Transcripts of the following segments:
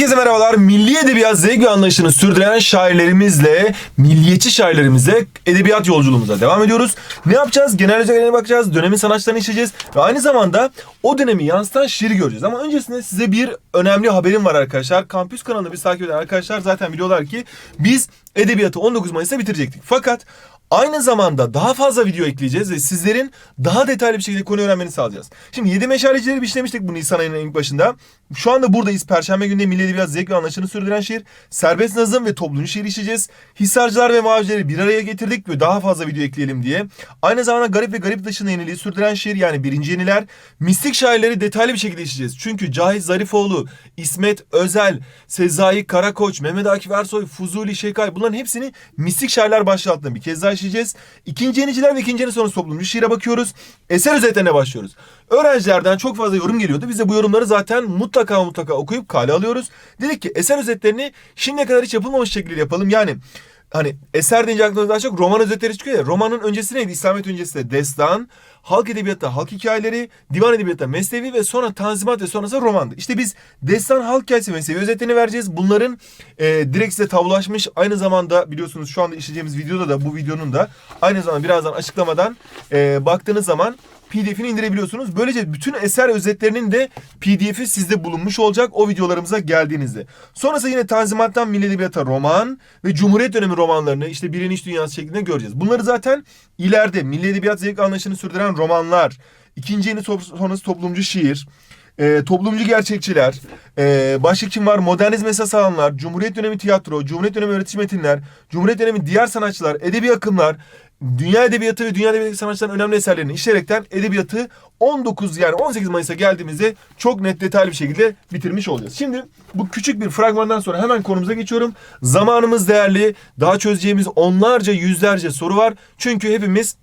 Herkese merhabalar. Milli edebiyat zevk ve anlayışını sürdüren şairlerimizle, milliyetçi şairlerimizle edebiyat yolculuğumuza devam ediyoruz. Ne yapacağız? Genel özelliğine bakacağız. Dönemin sanatçılarını işleyeceğiz. Ve aynı zamanda o dönemi yansıtan şiiri göreceğiz. Ama öncesinde size bir önemli haberim var arkadaşlar. Kampüs kanalını biz takip eden arkadaşlar zaten biliyorlar ki biz edebiyatı 19 Mayıs'ta bitirecektik. Fakat Aynı zamanda daha fazla video ekleyeceğiz ve sizlerin daha detaylı bir şekilde konu öğrenmeni sağlayacağız. Şimdi 7 meşalecileri işlemiştik bu Nisan ayının ilk başında. Şu anda buradayız. Perşembe günde Milli Edebiyat Zevk ve Anlaşını sürdüren şiir. Serbest nazım ve toplumcu şiir işleyeceğiz. Hisarcılar ve Mavileri bir araya getirdik ve daha fazla video ekleyelim diye. Aynı zamanda Garip ve Garip dışında yeniliği sürdüren şiir yani birinci yeniler. Mistik şairleri detaylı bir şekilde işleyeceğiz. Çünkü Cahit Zarifoğlu, İsmet Özel, Sezai Karakoç, Mehmet Akif Ersoy, Fuzuli Şekay bunların hepsini mistik şairler başlığı bir kez daha işleyeceğiz. İkinci yeniciler ve ikinci yeni sonrası toplumcu şiire bakıyoruz. Eser özetlerine başlıyoruz. Öğrencilerden çok fazla yorum geliyordu. Biz de bu yorumları zaten mutlaka mutlaka okuyup kale alıyoruz. Dedik ki eser özetlerini şimdiye kadar hiç yapılmamış şekilde yapalım. Yani hani eser deyince aklımıza daha çok roman özetleri çıkıyor ya. Romanın öncesi neydi? İslamiyet öncesi de destan, halk edebiyatta halk hikayeleri, divan edebiyatta mesnevi ve sonra tanzimat ve sonrası romandı. İşte biz destan, halk hikayesi, mesnevi özetlerini vereceğiz. Bunların e, direkt size tablolaşmış. Aynı zamanda biliyorsunuz şu anda işleyeceğimiz videoda da bu videonun da aynı zamanda birazdan açıklamadan e, baktığınız zaman PDF'ini indirebiliyorsunuz. Böylece bütün eser özetlerinin de PDF'i sizde bulunmuş olacak o videolarımıza geldiğinizde. Sonrasında yine Tanzimat'tan Milli Edebiyat'a roman ve Cumhuriyet dönemi romanlarını işte Birin İş Dünyası şeklinde göreceğiz. Bunları zaten ileride Milli Edebiyat zevk anlayışını sürdüren romanlar, ikinci yeni sonrası toplumcu şiir, e, toplumcu gerçekçiler, e, başka kim var? Modernizm esas alanlar, Cumhuriyet dönemi tiyatro, Cumhuriyet dönemi öğretici metinler, Cumhuriyet dönemi diğer sanatçılar, edebi akımlar, dünya edebiyatı ve dünya edebiyatı sanatçıların önemli eserlerini işleyerekten edebiyatı 19 yani 18 Mayıs'a geldiğimizde çok net detaylı bir şekilde bitirmiş olacağız. Şimdi bu küçük bir fragmandan sonra hemen konumuza geçiyorum. Zamanımız değerli. Daha çözeceğimiz onlarca yüzlerce soru var. Çünkü hepimiz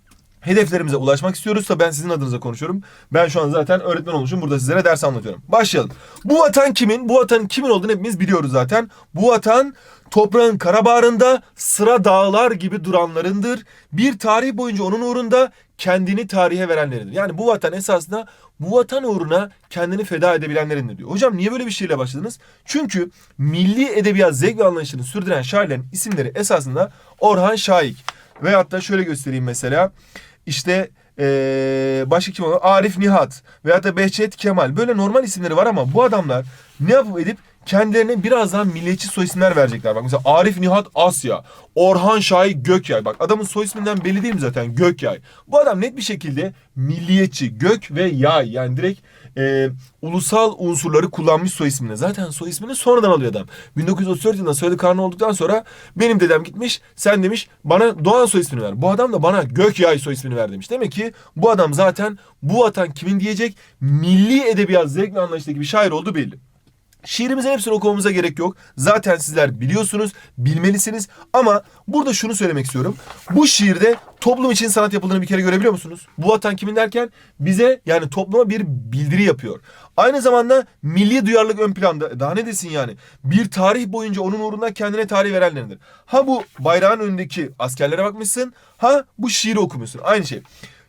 hedeflerimize ulaşmak istiyoruz da ben sizin adınıza konuşuyorum. Ben şu an zaten öğretmen olmuşum. Burada sizlere ders anlatıyorum. Başlayalım. Bu vatan kimin? Bu vatanın kimin olduğunu hepimiz biliyoruz zaten. Bu vatan toprağın karabaharında sıra dağlar gibi duranlarındır. Bir tarih boyunca onun uğrunda kendini tarihe verenlerindir. Yani bu vatan esasında bu vatan uğruna kendini feda edebilenlerindir diyor. Hocam niye böyle bir şeyle başladınız? Çünkü milli edebiyat zevk ve anlayışını sürdüren şairlerin isimleri esasında Orhan Şahik. Veyahut da şöyle göstereyim mesela. İşte ee, başka kim olur? Arif Nihat veyahut da Behçet Kemal. Böyle normal isimleri var ama bu adamlar ne yapıp edip kendilerine birazdan milliyetçi soy isimler verecekler. Bak mesela Arif Nihat Asya, Orhan Şahi Gökyay. Bak adamın soy isminden belli değil mi zaten Gökyay. Bu adam net bir şekilde milliyetçi, gök ve yay. Yani direkt e, ulusal unsurları kullanmış soy ismini. Zaten soy ismini sonradan alıyor adam. 1934 yılında soyadı karnı olduktan sonra benim dedem gitmiş sen demiş bana Doğan soy ismini ver. Bu adam da bana Gökyay soy ismini ver demiş. Demek ki bu adam zaten bu vatan kimin diyecek milli edebiyat zevk ve anlayıştaki bir şair olduğu belli. Şiirimizin hepsini okumamıza gerek yok. Zaten sizler biliyorsunuz, bilmelisiniz. Ama burada şunu söylemek istiyorum. Bu şiirde toplum için sanat yapıldığını bir kere görebiliyor musunuz? Bu vatan kimin derken bize yani topluma bir bildiri yapıyor. Aynı zamanda milli duyarlılık ön planda. Daha ne desin yani? Bir tarih boyunca onun uğruna kendine tarih verenlerindir. Ha bu bayrağın önündeki askerlere bakmışsın. Ha bu şiiri okumuşsun. Aynı şey.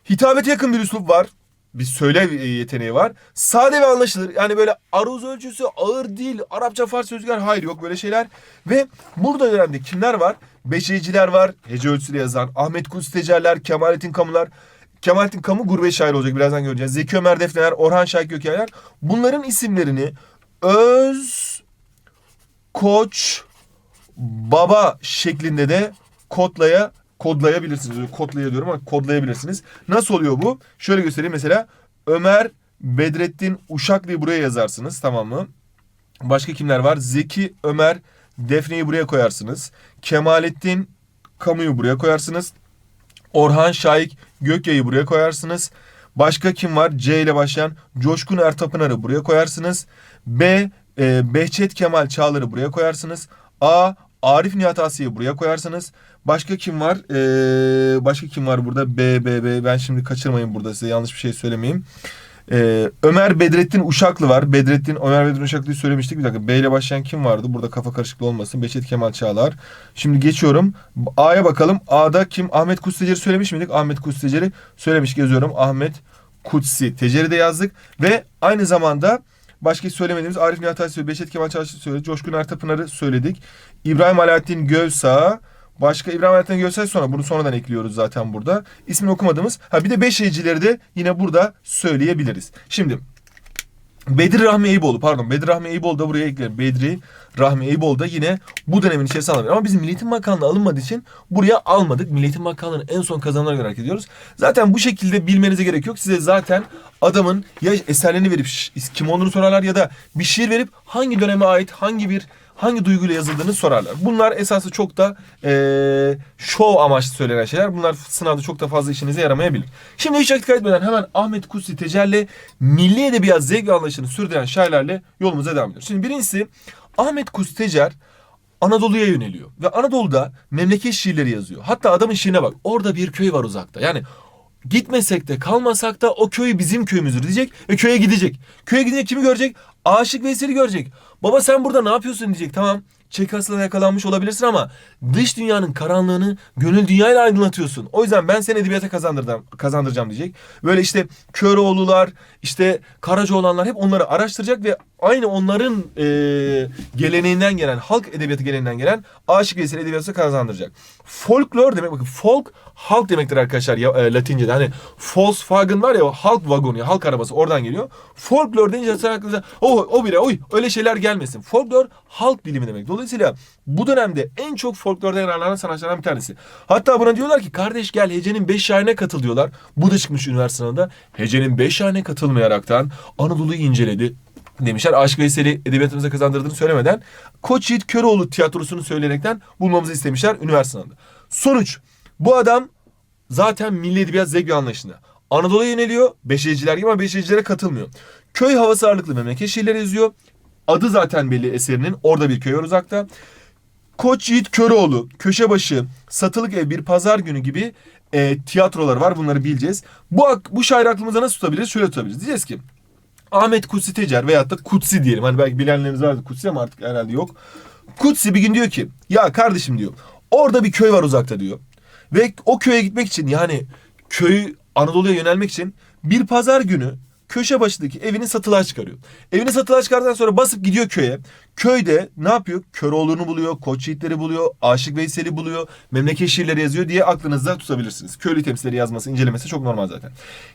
Hitabete yakın bir üslup var bir söyle yeteneği var. Sade ve anlaşılır. Yani böyle aruz ölçüsü ağır değil. Arapça Farsça sözcükler hayır yok böyle şeyler. Ve burada dönemde kimler var? Beşiriciler var. Hece ölçüsüyle yazan. Ahmet Kustecerler, Kemalettin Kamular. Kemalettin Kamu gurbet şair olacak birazdan göreceğiz. Zeki Ömer Defneler, Orhan Şahik Gökaylar. Bunların isimlerini öz, koç, baba şeklinde de kodlaya kodlayabilirsiniz. Kodlaya diyorum ama kodlayabilirsiniz. Nasıl oluyor bu? Şöyle göstereyim mesela. Ömer Bedrettin Uşaklı'yı buraya yazarsınız tamam mı? Başka kimler var? Zeki Ömer Defne'yi buraya koyarsınız. Kemalettin Kamu'yu buraya koyarsınız. Orhan Şahik Gökya'yı buraya koyarsınız. Başka kim var? C ile başlayan Coşkun Ertapınar'ı buraya koyarsınız. B. E, Behçet Kemal Çağlar'ı buraya koyarsınız. A. Arif Nihat Asya'yı buraya koyarsınız. Başka kim var? Ee, başka kim var burada? B, B, B. Ben şimdi kaçırmayın burada size yanlış bir şey söylemeyeyim. Ee, Ömer Bedrettin Uşaklı var. Bedrettin, Ömer Bedrettin Uşaklı'yı söylemiştik. Bir dakika B ile başlayan kim vardı? Burada kafa karışıklığı olmasın. Beşet Kemal Çağlar. Şimdi geçiyorum. A'ya bakalım. A'da kim? Ahmet Kusteceri söylemiş miydik? Ahmet Kusteceri söylemiş. Geziyorum. Ahmet Kutsi. Teceri de yazdık. Ve aynı zamanda Başka hiç söylemediğimiz Arif Nihat Aysel, Beşet Kemal Çarşı söyledik. Coşkun Ertapınar'ı söyledik. İbrahim Alaaddin Gövsağ. Başka İbrahim Alaaddin Gövsağ sonra bunu sonradan ekliyoruz zaten burada. İsmini okumadığımız. Ha bir de beş heyecileri de yine burada söyleyebiliriz. Şimdi Bedri Rahmi Eyüboğlu pardon Bedri Rahmi Eyüboğlu da buraya ekleyelim. Bedri Rahmi Eyüboğlu da yine bu dönemin içerisine alınabilir. Ama bizim Milli Eğitim Bakanlığı alınmadığı için buraya almadık. Milli Eğitim Bakanlığı'nın en son kazananlara göre hareket ediyoruz. Zaten bu şekilde bilmenize gerek yok. Size zaten adamın ya eserlerini verip kim olduğunu sorarlar ya da bir şiir verip hangi döneme ait hangi bir hangi duyguyla yazıldığını sorarlar. Bunlar esası çok da şov amaçlı söylenen şeyler. Bunlar sınavda çok da fazla işinize yaramayabilir. Şimdi hiç vakit kaybetmeden hemen Ahmet Kutsi Tecelli milli edebiyat zevk anlayışını sürdüren şairlerle yolumuza devam ediyoruz. Şimdi birincisi Ahmet Kutsi Tecer Anadolu'ya yöneliyor. Ve Anadolu'da memleket şiirleri yazıyor. Hatta adamın şiirine bak. Orada bir köy var uzakta. Yani gitmesek de kalmasak da o köy bizim köyümüzdür diyecek ve köye gidecek. Köye gidecek kimi görecek? Aşık Veysel'i görecek. Baba sen burada ne yapıyorsun diyecek. Tamam çek hastalığına yakalanmış olabilirsin ama dış dünyanın karanlığını gönül dünyayla aydınlatıyorsun. O yüzden ben seni edebiyata kazandıracağım, kazandıracağım diyecek. Böyle işte Köroğlular, işte Karacaoğlanlar hep onları araştıracak ve aynı onların eee, geleneğinden gelen, halk edebiyatı geleneğinden gelen Aşık Veysel'i edebiyatı kazandıracak. Folklor demek bakın folk halk demektir arkadaşlar ya, e, Latince'de. Hani Volkswagen var ya halk vagonu ya halk arabası oradan geliyor. Folklor deyince sen aklınıza o o bile oy öyle şeyler gelmesin. Folklor halk dilimi demek. Dolayısıyla bu dönemde en çok folklorda yararlanan sanatçılardan bir tanesi. Hatta buna diyorlar ki kardeş gel Hece'nin 5 şairine katıl diyorlar. Bu da çıkmış üniversite sınavında. Hece'nin 5 şairine katılmayaraktan Anadolu'yu inceledi demişler. Aşık Veysel'i edebiyatımıza kazandırdığını söylemeden Koç Yiğit Köroğlu tiyatrosunu söyleyerekten bulmamızı istemişler üniversite sınavında. Sonuç bu adam zaten milli edebiyat zevk ve anlayışında. Anadolu'ya yöneliyor. Beşiriciler gibi ama beşiricilere katılmıyor. Köy havası ağırlıklı memleket şiirleri yazıyor. Adı zaten belli eserinin. Orada bir köy var uzakta. Koç Yiğit Köroğlu, Köşebaşı, Satılık Ev, Bir Pazar Günü gibi e, tiyatrolar var. Bunları bileceğiz. Bu, bu şair aklımıza nasıl tutabiliriz? Şöyle tutabiliriz. Diyeceğiz ki Ahmet Kutsi Tecer veyahut da Kutsi diyelim. Hani belki bilenleriniz vardı Kutsi ama artık herhalde yok. Kutsi bir gün diyor ki ya kardeşim diyor orada bir köy var uzakta diyor. Ve o köye gitmek için yani köyü Anadolu'ya yönelmek için bir pazar günü köşe başındaki evini satılığa çıkarıyor. Evini satılığa çıkardıktan sonra basıp gidiyor köye. Köyde ne yapıyor? Köroğlu'nu buluyor, Koç Yiğitleri buluyor, Aşık Veysel'i buluyor, memleket şiirleri yazıyor diye aklınızda tutabilirsiniz. Köylü temsilleri yazması, incelemesi çok normal zaten.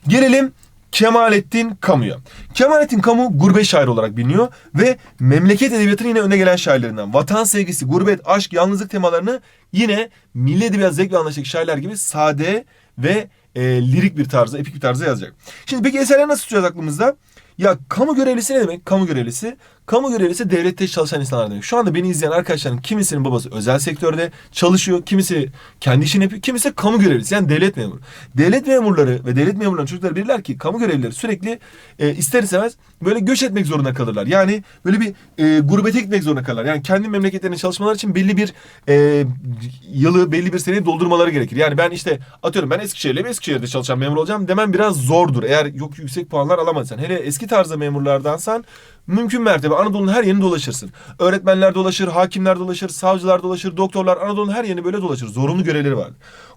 Gelelim Kemalettin Kamu'ya. Kemalettin Kamu gurbet şairi olarak biliniyor ve memleket edebiyatının yine öne gelen şairlerinden. Vatan sevgisi, gurbet, aşk, yalnızlık temalarını yine milli edebiyat zevk ve anlayıştaki şairler gibi sade ve e, lirik bir tarzda, epik bir tarzda yazacak. Şimdi peki eserleri nasıl tutacağız aklımızda? Ya kamu görevlisi ne demek? Kamu görevlisi. Kamu görevlisi devlette çalışan insanlar demek. Şu anda beni izleyen arkadaşların kimisinin babası özel sektörde çalışıyor. Kimisi kendi işini yapıyor. Kimisi kamu görevlisi yani devlet memuru. Devlet memurları ve devlet memurlarının çocukları bilirler ki kamu görevlileri sürekli e, ister istemez böyle göç etmek zorunda kalırlar. Yani böyle bir e, gurbete gitmek zorunda kalırlar. Yani kendi memleketlerine çalışmaları için belli bir e, yılı belli bir seneyi doldurmaları gerekir. Yani ben işte atıyorum ben Eskişehir'le Eskişehir'de çalışan memur olacağım demem biraz zordur. Eğer yok yüksek puanlar alamadıysan. Hele eski tarzda memurlardansan mümkün mertebe Anadolu'nun her yerini dolaşırsın. Öğretmenler dolaşır, hakimler dolaşır, savcılar dolaşır, doktorlar Anadolu'nun her yerini böyle dolaşır. Zorunlu görevleri var.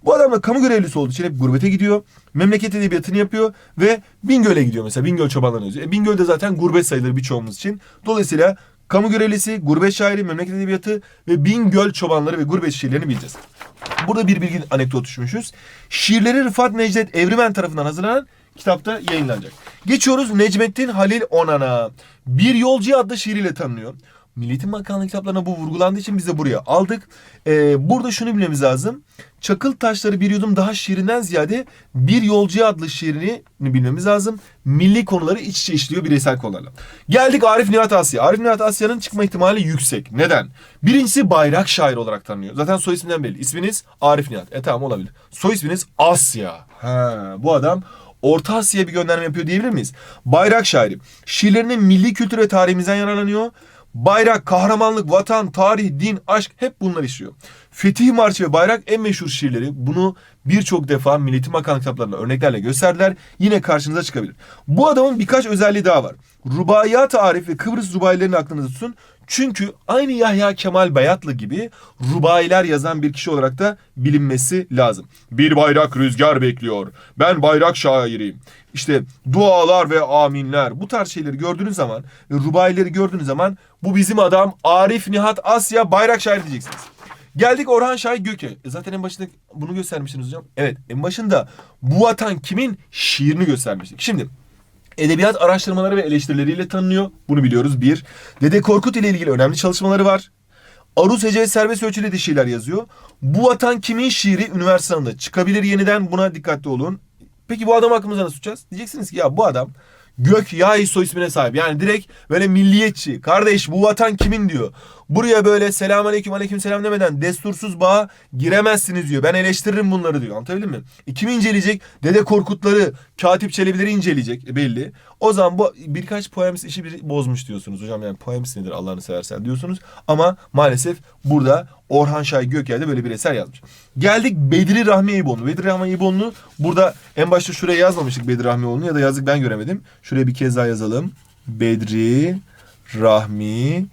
Bu adam da kamu görevlisi olduğu için hep gurbete gidiyor. Memleket edebiyatını yapıyor ve Bingöl'e gidiyor mesela. Bingöl çobanlarını yazıyor. E, Bingöl de zaten gurbet sayılır birçoğumuz için. Dolayısıyla kamu görevlisi, gurbet şairi, memleket edebiyatı ve Bingöl çobanları ve gurbet şiirlerini bileceğiz. Burada bir bilgi anekdot düşmüşüz. Şiirleri Rıfat Necdet Evrimen tarafından hazırlanan kitapta yayınlanacak. Geçiyoruz Necmettin Halil Onan'a. Bir Yolcu adlı şiiriyle tanınıyor. Milli Eğitim Bakanlığı kitaplarına bu vurgulandığı için biz de buraya aldık. Ee, burada şunu bilmemiz lazım. Çakıl Taşları Bir Yudum Daha şiirinden ziyade Bir Yolcu adlı şiirini bilmemiz lazım. Milli konuları iç içe işliyor bireysel konularla. Geldik Arif Nihat Asya. Arif Nihat Asya'nın çıkma ihtimali yüksek. Neden? Birincisi bayrak şair olarak tanınıyor. Zaten soy isminden belli. İsminiz Arif Nihat. E tamam olabilir. Soy isminiz Asya. Ha, bu adam Orta Asya'ya bir gönderme yapıyor diyebilir miyiz? Bayrak şairi. Şiirlerinin milli kültür ve tarihimizden yararlanıyor. Bayrak, kahramanlık, vatan, tarih, din, aşk hep bunlar işliyor. Fetih Marşı ve Bayrak en meşhur şiirleri. Bunu birçok defa Milli Eğitim Bakanlığı kitaplarında örneklerle gösterdiler. Yine karşınıza çıkabilir. Bu adamın birkaç özelliği daha var. Rubaiyat Arif ve Kıbrıs Rubayilerini aklınızda tutun. Çünkü aynı Yahya Kemal Bayatlı gibi rubailer yazan bir kişi olarak da bilinmesi lazım. Bir bayrak rüzgar bekliyor. Ben bayrak şairiyim. İşte dualar ve aminler bu tarz şeyleri gördüğünüz zaman ve rubaileri gördüğünüz zaman bu bizim adam Arif Nihat Asya bayrak şair diyeceksiniz. Geldik Orhan Şahin Göke. E zaten en başında bunu göstermiştiniz hocam. Evet en başında bu vatan kimin şiirini göstermiştik. Şimdi edebiyat araştırmaları ve eleştirileriyle tanınıyor. Bunu biliyoruz bir. Dede Korkut ile ilgili önemli çalışmaları var. Aruz Hece Serbest Ölçüde de şiirler yazıyor. Bu vatan kimin şiiri üniversite çıkabilir yeniden buna dikkatli olun. Peki bu adam hakkımızda nasıl tutacağız? Diyeceksiniz ki ya bu adam Gök Yahi soy ismine sahip. Yani direkt böyle milliyetçi. Kardeş bu vatan kimin diyor. Buraya böyle selam aleyküm aleyküm selam demeden destursuz bağa giremezsiniz diyor. Ben eleştiririm bunları diyor. Anlatabildim mi? E, Kimi inceleyecek? Dede Korkutları, Katip Çelebileri inceleyecek. E, belli. O zaman bu birkaç poemist işi bir bozmuş diyorsunuz. Hocam yani poemist nedir Allah'ını seversen diyorsunuz. Ama maalesef burada Orhan Şahin Gökyer'de böyle bir eser yazmış. Geldik Bedri Rahmi Eyüboğlu. Bedri Rahmi Eyüboğlu'nu burada en başta şuraya yazmamıştık Bedri Rahmi Eyüboğlu'nu ya da yazdık ben göremedim. Şuraya bir kez daha yazalım. Bedri Rahmi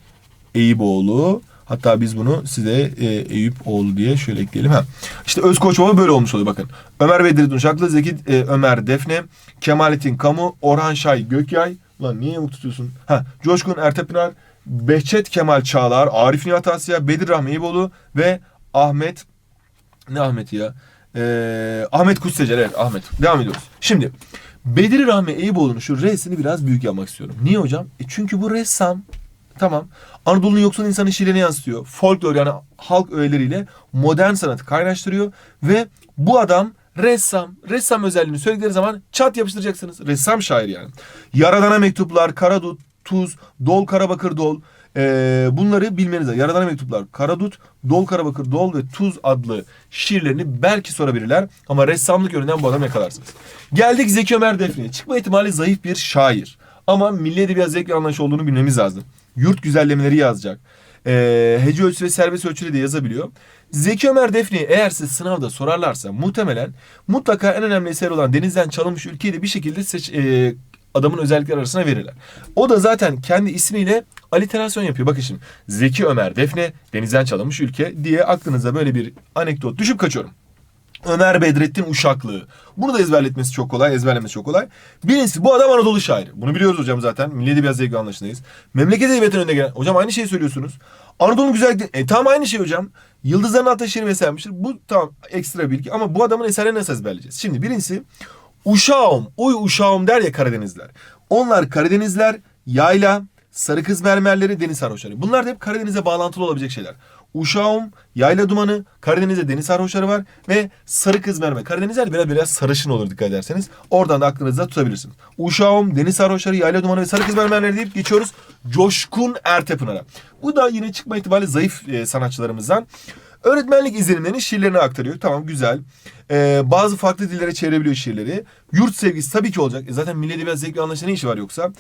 Eyüboğlu. Hatta biz bunu size e, Eyüp oğlu diye şöyle ekleyelim. Ha. İşte Özkoç Baba böyle olmuş oluyor bakın. Ömer Bedri Tunçaklı, Zeki e, Ömer Defne, Kemalettin Kamu, Orhan Şay Gökyay. Ulan niye yamuk tutuyorsun? Ha. Coşkun Ertepınar, Behçet Kemal Çağlar, Arif Nihat Asya, Bedir Rahmi Eyüboğlu ve Ahmet ne Ahmet'i ya? Ee, Ahmet Kutsecer evet Ahmet. Devam ediyoruz. Şimdi Bedir Rahmi Eyüboğlu'nun şu resini biraz büyük yapmak istiyorum. Niye hocam? E çünkü bu ressam Tamam. Anadolu'nun yoksul insanın şiirini yansıtıyor. Folklor yani halk öğeleriyle modern sanatı kaynaştırıyor. Ve bu adam ressam. Ressam özelliğini söyledikleri zaman çat yapıştıracaksınız. Ressam şair yani. Yaradana mektuplar, Karadut, Tuz, Dol Karabakır Dol. Ee, bunları bilmeniz lazım. Yaradana mektuplar, Karadut, Dol Karabakır Dol ve Tuz adlı şiirlerini belki sorabilirler. Ama ressamlık yönünden bu adamı yakalarsınız. Geldik Zeki Ömer Defne'ye. Çıkma ihtimali zayıf bir şair. Ama milli edebiyat zevk ve anlayış olduğunu bilmemiz lazım. Yurt güzellemeleri yazacak. Ee, hece ölçüsü ve serbest ölçüde de yazabiliyor. Zeki Ömer Defne'yi eğer size sınavda sorarlarsa muhtemelen mutlaka en önemli eser olan Denizden Çalınmış Ülkeyi de bir şekilde seç, e, adamın özellikleri arasına verirler. O da zaten kendi ismiyle aliterasyon yapıyor. Bakın şimdi Zeki Ömer Defne Denizden Çalınmış Ülke diye aklınıza böyle bir anekdot düşüp kaçıyorum. Ömer Bedrettin Uşaklı. Bunu da ezberletmesi çok kolay, ezberlemesi çok kolay. Birincisi bu adam Anadolu şairi. Bunu biliyoruz hocam zaten. Milli Edebiyat Zevki anlaşındayız. Memleket Edebiyatı'nın önüne gelen. Hocam aynı şeyi söylüyorsunuz. Anadolu'nun güzellikleri. E tamam aynı şey hocam. Yıldızların Altı şiiri vesairmiştir. Bu tamam ekstra bilgi ama bu adamın eserlerini nasıl ezberleyeceğiz? Şimdi birincisi uşağım, uy uşağım der ya Karadenizler. Onlar Karadenizler, yayla, sarı kız mermerleri, deniz sarhoşları. Bunlar da hep Karadeniz'e bağlantılı olabilecek şeyler. Uşağım, yayla dumanı, Karadeniz'de deniz sarhoşları var ve sarı kız mermer. Karadenizler biraz biraz sarışın olur dikkat ederseniz. Oradan da aklınızda tutabilirsiniz. Uşağım, deniz sarhoşları, yayla dumanı ve sarı kız mermerleri deyip geçiyoruz. Coşkun Ertepınar'a. Bu da yine çıkma ihtimali zayıf e, sanatçılarımızdan. Öğretmenlik izlenimlerini şiirlerine aktarıyor. Tamam güzel. Ee, bazı farklı dillere çevirebiliyor şiirleri. Yurt sevgisi tabii ki olacak. E zaten Milli Edebiyat Zevk ve Anlayışı'nın ne işi var yoksa?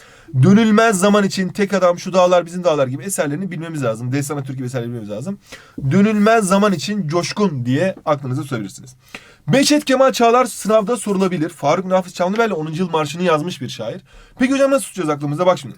Dönülmez zaman için tek adam şu dağlar bizim dağlar gibi eserlerini bilmemiz lazım. Destan Türkiye eserlerini bilmemiz lazım. Dönülmez zaman için coşkun diye aklınıza tutabilirsiniz. Behçet Kemal Çağlar sınavda sorulabilir. Faruk Nafiz Çamlıbel 10. yıl marşını yazmış bir şair. Peki hocam nasıl tutacağız aklımıza? Bak şimdi.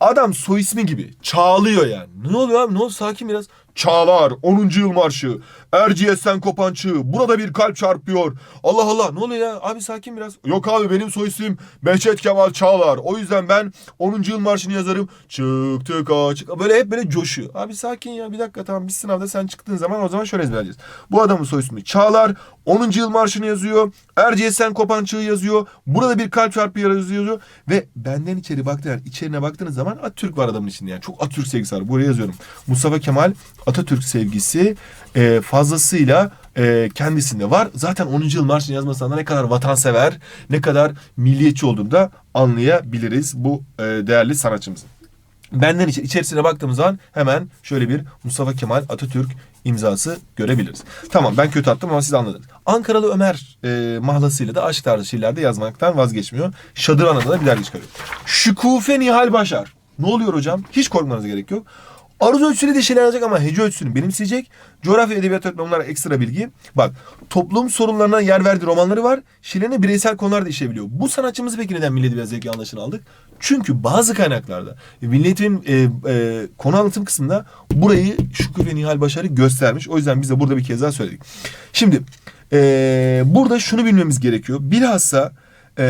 Adam soy ismi gibi çağlıyor yani. Ne oluyor abi? Ne oldu? Sakin biraz. Çağlar 10. yıl marşı. Erciyes'ten kopan çığ. Burada bir kalp çarpıyor. Allah Allah ne oluyor ya? Abi sakin biraz. Yok abi benim soy ismim Behçet Kemal Çağlar. O yüzden ben 10. yıl marşını yazarım. Çıktık açık. Böyle hep böyle coşuyor. Abi sakin ya bir dakika tamam biz sınavda sen çıktığın zaman o zaman şöyle ezberleyeceğiz. Bu adamın soy ismi Çağlar. 10. yıl marşını yazıyor. Erciyes'ten kopan çığ yazıyor. Burada bir kalp çarpıyor yazıyor. Ve benden içeri baktığınız yani içerine baktığınız zaman Atatürk var adamın içinde yani. Çok Atatürk sevgisi var. Buraya yazıyorum. Mustafa Kemal Atatürk sevgisi e, fazlasıyla e, kendisinde var. Zaten 10. yıl marşını yazmasından da ne kadar vatansever, ne kadar milliyetçi olduğunu da anlayabiliriz bu e, değerli sanatçımızın. Benden içi- içerisine baktığımız zaman hemen şöyle bir Mustafa Kemal Atatürk imzası görebiliriz. Tamam ben kötü attım ama siz anladınız. Ankaralı Ömer e, mahlasıyla da aşk tarzı şiirlerde yazmaktan vazgeçmiyor. Şadıran'a da bir dergi çıkarıyor. Şükufe Nihal Başar. Ne oluyor hocam? Hiç korkmanıza gerek yok. Aruz ölçüsüyle de yazacak ama hece ölçüsünü benimseyecek. Coğrafya edebiyat öğretmeni onlara ekstra bilgi. Bak toplum sorunlarına yer verdiği romanları var. Şiirlerine bireysel konularda işleyebiliyor. Bu sanatçımızı peki neden Milli Edebiyat Zevki Anlaşı'nı aldık? Çünkü bazı kaynaklarda e, Milli Eğitim'in e, e, konu anlatım kısmında burayı Şükrü ve Nihal Başarı göstermiş. O yüzden biz de burada bir kez daha söyledik. Şimdi e, burada şunu bilmemiz gerekiyor. Bilhassa e,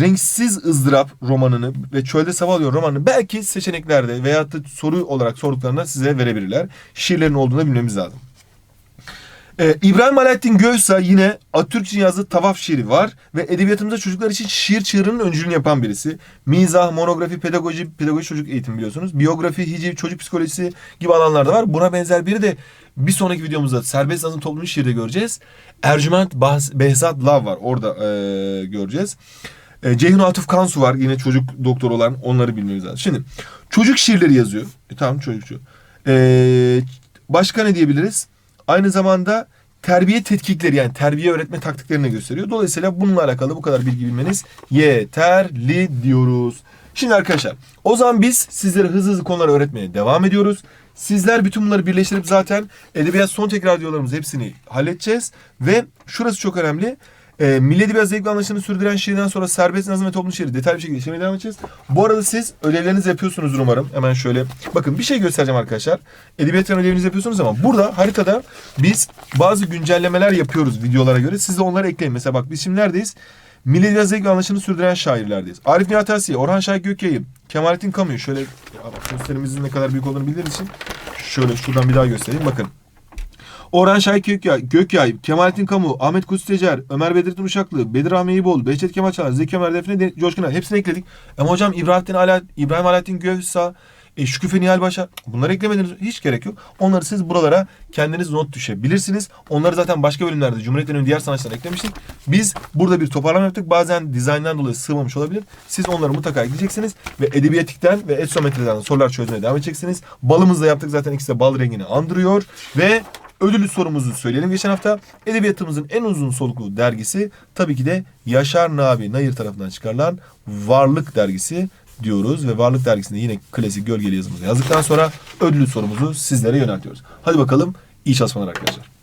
Renksiz ızdırap romanını ve Çölde Savalıyor romanını belki seçeneklerde veyahut da soru olarak sorduklarında size verebilirler. Şiirlerin olduğunu bilmemiz lazım. Ee, İbrahim Alaaddin Göğsa yine Atatürk için yazdığı tavaf şiiri var ve edebiyatımızda çocuklar için şiir çığırının öncülüğünü yapan birisi. Mizah, monografi, pedagoji, pedagoji çocuk eğitimi biliyorsunuz. Biyografi, hiciv, çocuk psikolojisi gibi alanlarda var. Buna benzer biri de bir sonraki videomuzda Serbest Nazım Toplumu şiirde göreceğiz. Ercüment Behzat Lav var orada ee, göreceğiz. E, Ceyhun Atıf Kansu var yine çocuk doktor olan onları bilmemiz lazım. Şimdi çocuk şiirleri yazıyor. E, tamam çocukçu. E, başka ne diyebiliriz? Aynı zamanda terbiye tetkikleri yani terbiye öğretme taktiklerini gösteriyor. Dolayısıyla bununla alakalı bu kadar bilgi bilmeniz yeterli diyoruz. Şimdi arkadaşlar o zaman biz sizlere hızlı hızlı konuları öğretmeye devam ediyoruz. Sizler bütün bunları birleştirip zaten edebiyat son tekrar diyorlarımız hepsini halledeceğiz. Ve şurası çok önemli. E, Milli Edebiyat Zevkli Anlaşını sürdüren şiirden sonra serbest nazım ve toplum şiiri detaylı bir şekilde işlemeye devam edeceğiz. Bu arada siz ödevlerinizi yapıyorsunuz umarım. Hemen şöyle bakın bir şey göstereceğim arkadaşlar. Edebiyat ödevinizi yapıyorsunuz ama burada haritada biz bazı güncellemeler yapıyoruz videolara göre. Siz de onları ekleyin. Mesela bak biz şimdi neredeyiz? Milli Edebiyat Zevkli Anlaşını sürdüren şairlerdeyiz. Arif Nihat Asiye, Orhan Şahik Gökyayı, Kemalettin Kamu'yu şöyle gösterimizin ne kadar büyük olduğunu bildiğiniz için şöyle şuradan bir daha göstereyim. Bakın Orhan Şahik Gökyay, Gökyay, Kemalettin Kamu, Ahmet Kutsi Tecer, Ömer Bedrettin Uşaklı, Bedir Rahmi İyibol, Behçet Kemal Çalar, Zeki Ömer Defne, De- Coşkun Er. Hepsini ekledik. Ama hocam İbrahim, Ala, İbrahim Alaaddin Göğsa, e, Şükrü Nihal Başar. Bunları eklemediniz. Hiç gerek yok. Onları siz buralara kendiniz not düşebilirsiniz. Onları zaten başka bölümlerde Cumhuriyet dönemi diğer sanatçılar eklemiştik. Biz burada bir toparlama yaptık. Bazen dizayndan dolayı sığmamış olabilir. Siz onları mutlaka ekleyeceksiniz. Ve edebiyatikten ve etsometriden sorular çözmeye devam edeceksiniz. Balımızla yaptık zaten ikisi de bal rengini andırıyor. Ve ödüllü sorumuzu söyleyelim geçen hafta. Edebiyatımızın en uzun soluklu dergisi tabii ki de Yaşar Nabi Nayır tarafından çıkarılan Varlık dergisi diyoruz ve Varlık dergisinde yine klasik gölgeli yazımızı yazdıktan sonra ödüllü sorumuzu sizlere yöneltiyoruz. Hadi bakalım iyi çalışmalar arkadaşlar.